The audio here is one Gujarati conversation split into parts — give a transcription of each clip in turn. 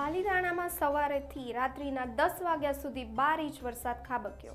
પાલીતાણામાં સવારેથી રાત્રિના દસ વાગ્યા સુધી બાર ઇંચ વરસાદ ખાબક્યો.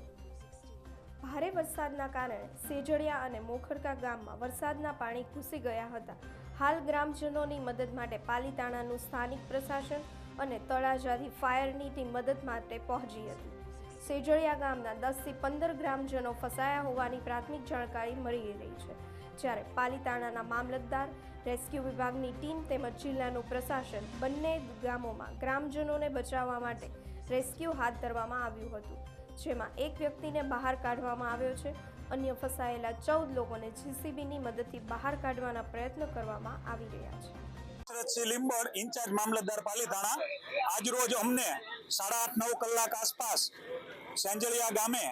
ભારે વરસાદના કારણે સેજડિયા અને મોખરકા ગામમાં વરસાદના પાણી ઘૂસી ગયા હતા. હાલ ગ્રામજનોની મદદ માટે પાલીતાણાનું સ્થાનિક પ્રશાસન અને તળાજાથી ફાયરની ટીમ મદદ માટે પહોંચી હતી. સેજડિયા ગામના દસથી પંદર ગ્રામજનો ફસાયા હોવાની પ્રાથમિક જાણકારી મળી રહી છે. જ્યારે પાલીતાણાના મામલતદાર, રેસ્ક્યુ વિભાગની ટીમ તેમજ જિલ્લાનું પ્રશાસન બંને ગામોમાં ગ્રામજનોને બચાવવા માટે રેસ્ક્યુ હાથ ધરવામાં આવ્યું હતું, જેમાં એક વ્યક્તિને બહાર કાઢવામાં આવ્યો છે. અન્ય ફસાયેલા ચૌદ લોકોને જીસીબીની મદદથી બહાર કાઢવાના પ્રયત્ન કરવામાં આવી રહ્યા છે. લીંબડ, ઇન્ચાર્જ મામલતદાર પાલીતાણા. આજરોજ અમને સાડા આઠ, નવ કલાક આસપાસ સેંજળિયા ગામે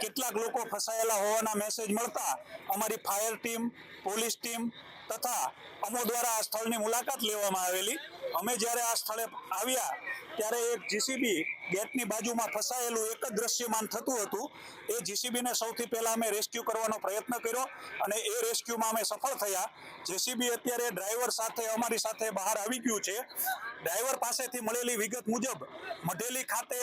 કેટલાક લોકો ફસાયેલા હોવાના મેસેજ મળતા અમારી ફાયર ટીમ પોલીસ ટીમ તથા અમો દ્વારા આ સ્થળની મુલાકાત લેવામાં આવેલી. અમે જ્યારે આ સ્થળે આવ્યા, ત્યારે એક જીસીબી ગેટની બાજુમાં ફસાયેલું એક જ દ્રશ્યમાન થતું હતું. એ જીસીબીને સૌથી પહેલાં અમે રેસ્ક્યુ કરવાનો પ્રયત્ન કર્યો અને એ રેસ્ક્યુમાં અમે સફળ થયા. જેસીબી અત્યારે ડ્રાઈવર સાથે, અમારી સાથે બહાર આવી ગયું છે. ડ્રાઈવર પાસેથી મળેલી વિગત મુજબ, મઢેલી ખાતે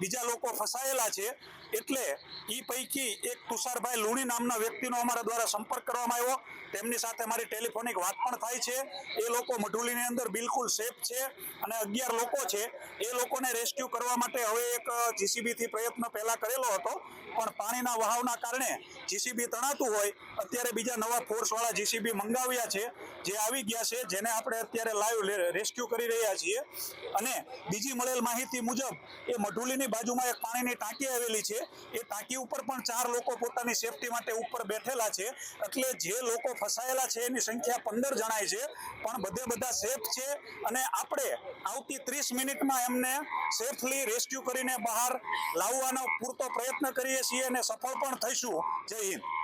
બીજા લોકો ફસાયેલા છે. એટલે એ પૈકી એક તુષારભાઈ લુણી નામના વ્યક્તિનો અમારા દ્વારા સંપર્ક કરવામાં આવ્યો. તેમની સાથે મારી ટેલિફોનિક વાત પણ થાય છે. એ લોકો મઢુલીની અંદર બિલકુલ સેફ છે અને અગિયાર લોકો છે. એ લોકોને રેસ્ક્યુ કરવા માટે હવે એક જીસીબીથી પ્રયત્ન પહેલાં કરેલો હતો. પણ પાણીના વહાવના કારણે જીસીબી તણાતું હોય, અત્યારે બીજા નવા ફોર્સવાળા જીસીબી મંગાવ્યા છે, જે આવી ગયા છે, જેને આપણે અત્યારે લાઈવ રેસ્ક્યુ કરી રહ્યા છીએ. અને બીજી મળેલ માહિતી મુજબ, એ મઢુલીની બાજુમાં એક પાણીની ટાંકી આવેલી છે. એ ટાંકી ઉપર પણ ચાર લોકો પોતાની સેફટી માટે ઉપર બેઠેલા છે. એટલે જે લોકો ફસાયેલા છે, એની સંખ્યા પંદર જણાય છે. પણ બધે બધા સેફ છે અને આપણે આવતી ત્રીસ મિનિટમાં એમને સેફલી રેસ્ક્યુ કરીને બહાર લાવવાનો પૂરતો પ્રયત્ન કરીએ છીએ અને સફળ પણ થઈશું. જય હિન્દ.